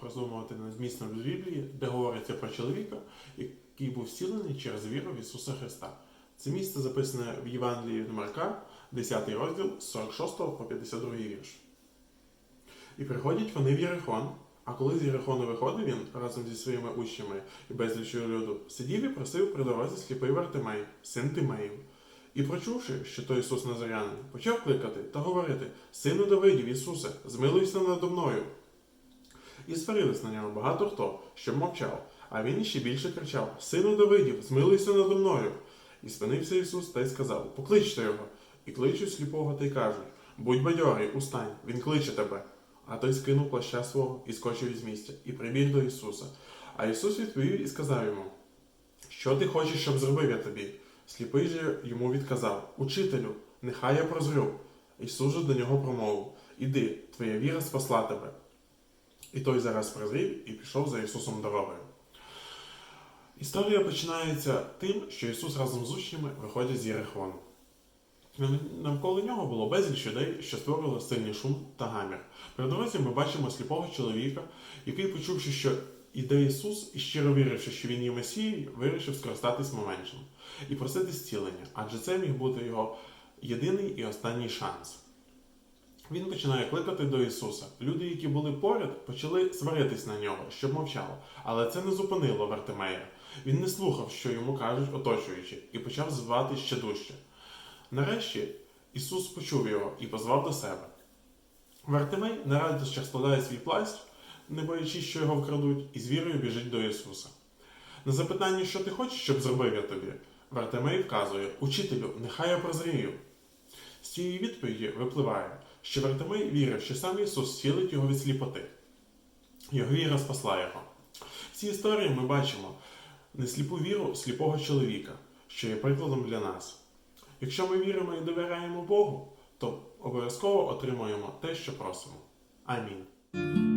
З роздумувати над в Біблії, де говориться про чоловіка, який був зцілений через віру в Ісуса Христа. Це місце записане в Євангелії від Марка, 10 розділ з 46 по 52 вірш. І приходять вони в Єрихон, а коли з Єрихону виходив він разом зі своїми учнями і безлічою люду, сидів і просив при дорозі сліпий Вартимей, син Тимеїв. І почувши, що то Ісус Назарянин, почав кликати та говорити: Сину Давидів, Ісусе, змилуйся надо мною. І сварились на нього багато хто, щоб мовчав, а він іще більше кричав: Сину Давидів, змилуйся надо мною. І спинився Ісус та й сказав: Покличте його. І кличуть сліпого та й кажуть: Будь бадьорий, устань, він кличе тебе. А той скинув плаща свого і скочив із місця, і прибіг до Ісуса. А Ісус відповів і сказав йому: Що ти хочеш, щоб зробив я тобі? Сліпий же йому відказав: Учителю, нехай я прозрю. Ісус же до нього промовив: Іди, твоя віра спасла тебе. І той зараз прозрів і пішов за Ісусом дорогою. Історія починається тим, що Ісус разом з учнями виходять з Єрихону. Навколо нього було безліч людей, що створили сильний шум та гамір. При дорозі ми бачимо сліпого чоловіка, який, почувши, що іде Ісус, і щиро віривши, що він є Месією, вирішив скористатись моментом і просити зцілення, адже це міг бути його єдиний і останній шанс. Він починає кликати до Ісуса. Люди, які були поряд, почали сваритись на нього, щоб мовчав. Але це не зупинило Вартимея. Він не слухав, що йому кажуть оточуючі, і почав звати ще дужче. Нарешті Ісус почув його і позвав до себе. Вартимей на радощах складає свій плащ, не боячись, що його вкрадуть, і з вірою біжить до Ісуса. На запитання, що ти хочеш, щоб зробив я тобі, Вартимей вказує: Учителю, нехай я прозрію. З цієї відповіді випливає, що Вартимей вірив, що сам Ісус зцілить його від сліпоти. Його віра спасла його. В цій історії ми бачимо несліпу віру сліпого чоловіка, що є прикладом для нас. Якщо ми віримо і довіряємо Богу, то обов'язково отримуємо те, що просимо. Амінь.